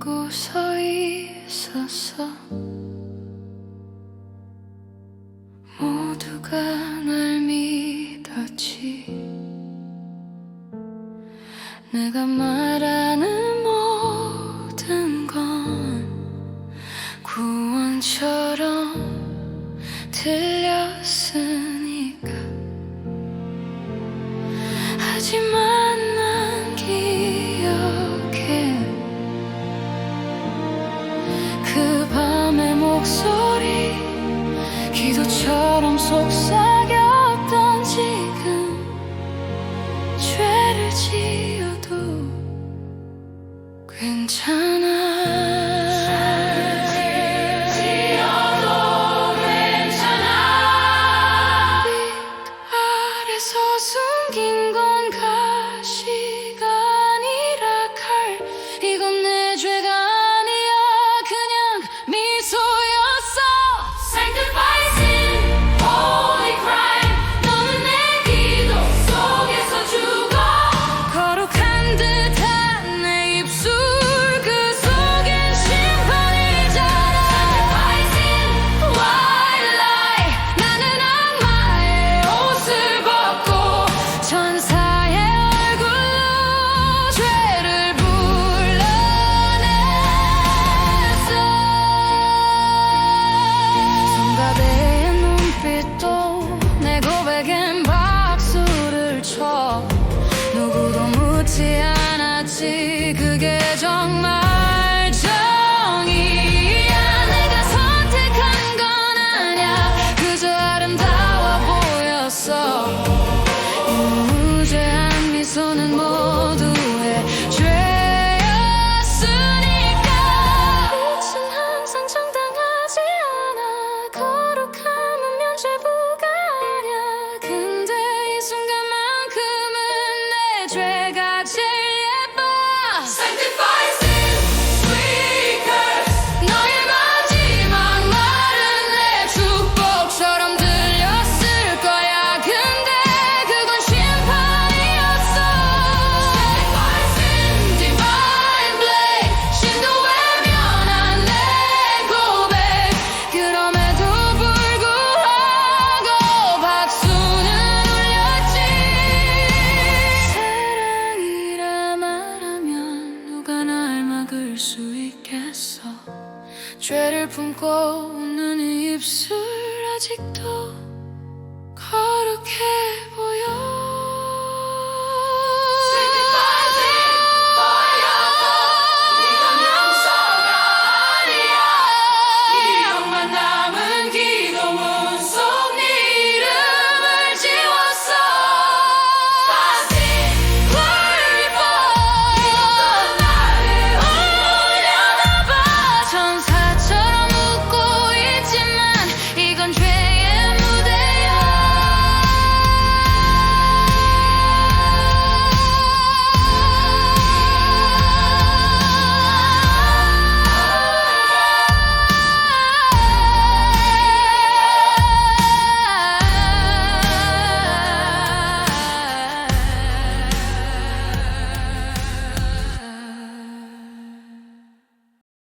웃고 서 있었어 모두가 날 믿었지. 내가 말 목소리 기도처럼 속삭였던 지금 죄를 지어도 괜찮아. 지 않았지. 그게 있겠어. 죄를 품고 웃는 입술 아직도 거룩해.